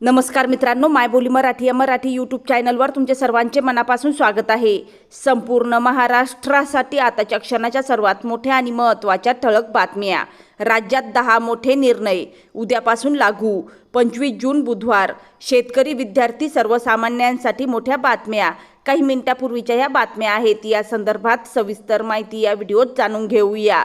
नमस्कार मित्रांनो मायबोली मराठी या मराठी यूट्यूब चॅनलवर तुमचे सर्वांचे मनापासून स्वागत आहे. संपूर्ण महाराष्ट्रासाठी आताच्या क्षणाच्या सर्वात मोठ्या आणि महत्त्वाच्या ठळक बातम्या. राज्यात दहा मोठे निर्णय उद्यापासून लागू. पंचवीस जून बुधवार शेतकरी विद्यार्थी सर्वसामान्यांसाठी मोठ्या बातम्या. काही मिनिटापूर्वीच्या या बातम्या आहेत या संदर्भात सविस्तर माहिती या व्हिडिओत जाणून घेऊया.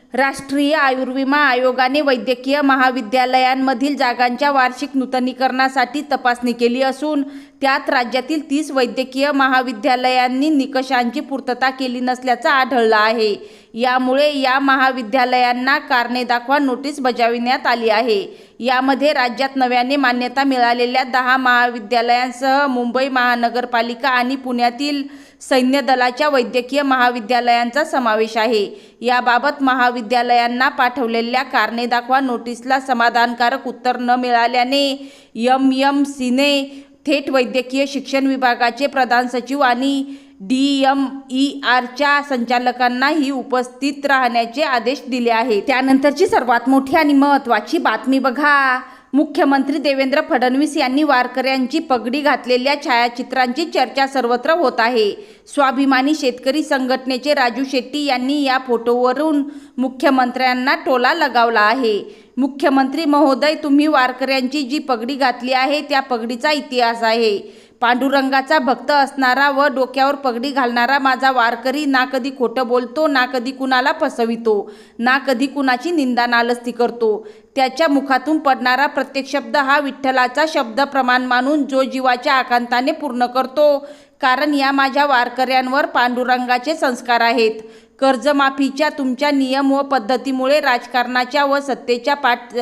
राष्ट्रीय आयुर्विमा आयोगाने वैद्यकीय महाविद्यालयांमधील जागांच्या वार्षिक नूतनीकरणासाठी तपासणी केली असून त्यात राज्यातील तीस वैद्यकीय महाविद्यालयांनी निकषांची पूर्तता केली नसल्याचं आढळलं आहे. यामुळे या महाविद्यालयांना कारणे दाखवा नोटीस बजाविण्यात आली आहे. यामध्ये राज्यात नव्याने मान्यता मिळालेल्या दहा महाविद्यालयांसह मुंबई महानगरपालिका आणि पुण्यातील सैन्य दलाच्या वैद्यकीय महाविद्यालयांचा समावेश आहे. याबाबत महाविद्यालयांना पाठवलेल्या कारणे दाखवा नोटीसला समाधानकारक उत्तर न मिळाल्याने यम यम सीने थेट वैद्यकीय शिक्षण विभागाचे प्रधान सचिव आणि डी एम ई आरच्या संचालकांनाही उपस्थित राहण्याचे आदेश दिले आहेत. त्यानंतरची सर्वात मोठी आणि महत्त्वाची बातमी बघा. मुख्यमंत्री देवेंद्र फडणवीस यांनी वारकऱ्यांची पगडी घातलेल्या छायाचित्रांची चर्चा सर्वत्र होत आहे. स्वाभिमानी शेतकरी संघटनेचे राजू शेट्टी यांनी या फोटोवरून मुख्यमंत्र्यांना टोला लगावला आहे. मुख्यमंत्री महोदय तुम्ही वारकऱ्यांची जी पगडी घातली आहे त्या पगडीचा इतिहास आहे. पांडुरंगाचा भक्त असणारा व डोक्यावर पगडी घालणारा माझा वारकरी ना कधी खोटं बोलतो ना कधी कुणाला फसवितो ना कधी कुणाची निंदा नालस्ती करतो. त्याच्या मुखातून पडणारा प्रत्येक शब्द हा विठ्ठलाचा शब्द प्रमाण मानून जो जीवाच्या आकांताने पूर्ण करतो. कारण या माझ्या वारकऱ्यांवर पांडुरंगाचे संस्कार आहेत. कर्जमाफीच्या तुमच्या नियम व पद्धतीमुळे राजकारणाच्या व सत्तेच्या पाठ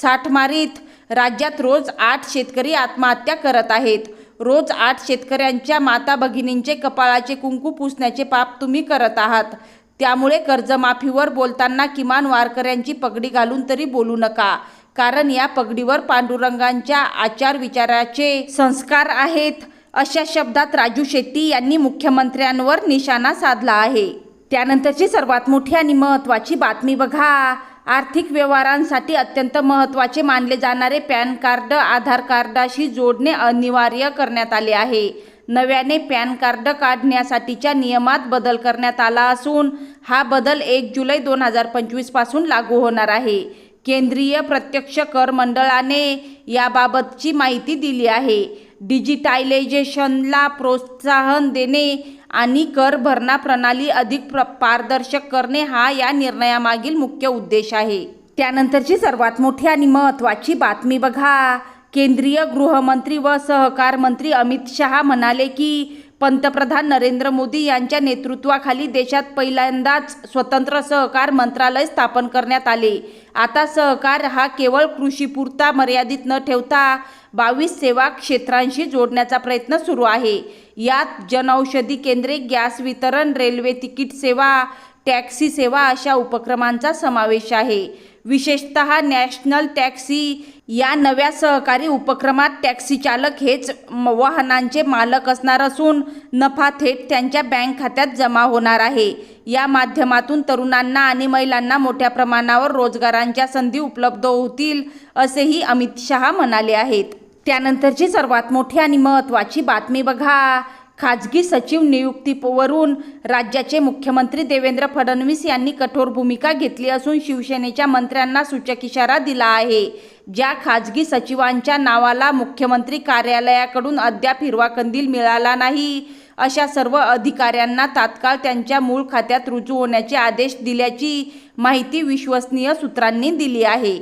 साठमारीत राज्यात रोज आठ शेतकरी आत्महत्या करत आहेत. रोज आठ शेतकऱ्यांच्या माता भगिनींचे कपाळाचे कुंकू पुसण्याचे पाप तुम्ही करत आहात. त्यामुळे कर्जमाफीवर बोलताना किमान वारकऱ्यांची पगडी घालून तरी बोलू नका. कारण या पगडीवर पांडुरंगांच्या आचार विचाराचे संस्कार आहेत. अशा शब्दात राजू शेट्टी यांनी मुख्यमंत्र्यांवर निशाणा साधला आहे. त्यानंतरची सर्वात मोठी आणि महत्त्वाची बातमी बघा. आर्थिक व्यवहारांसाठी अत्यंत महत्त्वाचे मानले जाणारे पॅन कार्ड आधार कार्डाशी जोडणे अनिवार्य करण्यात आले आहे. नव्याने पॅन कार्ड काढण्यासाठीच्या नियमात बदल करण्यात आला असून हा बदल एक जुलै दोन हजार पंचवीसपासून लागू होणार आहे. केंद्रीय प्रत्यक्ष कर मंडळाने याबाबतची माहिती दिली आहे. डिजिटायझेशनला प्रोत्साहन देणे आणि कर भरणा प्रणाली अधिक प्र पारदर्शक करणे हा या निर्णयामागील मुख्य उद्देश आहे. त्यानंतरची सर्वात मोठी आणि महत्त्वाची बातमी बघा. केंद्रीय गृहमंत्री व सहकार मंत्री अमित शहा म्हणाले की पंतप्रधान नरेंद्र मोदी यांच्या नेतृत्वाखाली देशात पहिल्यांदाच स्वतंत्र सहकार मंत्रालय स्थापन करण्यात आले. आता सहकार हा केवळ कृषीपुरता मर्यादित न ठेवता बावीस सेवा क्षेत्रांशी जोडण्याचा प्रयत्न सुरू आहे. यात जनौषधी केंद्रे गॅस वितरण रेल्वे तिकीट सेवा टॅक्सी सेवा अशा उपक्रमांचा समावेश आहे. विशेषत नॅशनल टॅक्सी या नव्या सहकारी उपक्रमात टॅक्सी चालक हेच म- वाहनांचे मालक असणार असून नफा थेट त्यांच्या बँक खात्यात जमा होणार आहे. या माध्यमातून तरुणांना आणि महिलांना मोठ्या प्रमाणावर रोजगारांच्या संधी उपलब्ध होतील असेही अमित शहा म्हणाले आहेत. त्यानंतरची सर्वात मोठी आणि महत्त्वाची बातमी बघा. खाजगी सचिव नियुक्तीवरून राज्याचे मुख्यमंत्री देवेंद्र फडणवीस यांनी कठोर भूमिका घेतली असून शिवसेनेच्या मंत्र्यांना सूचक इशारा दिला आहे. ज्या खाजगी सचिवांच्या नावाला मुख्यमंत्री कार्यालयाकडून अद्याप हिरवा कंदील मिळाला नाही अशा सर्व अधिकाऱ्यांना तात्काळ त्यांच्या मूळ खात्यात रुजू होण्याचे आदेश दिल्याची माहिती विश्वसनीय सूत्रांनी दिली आहे.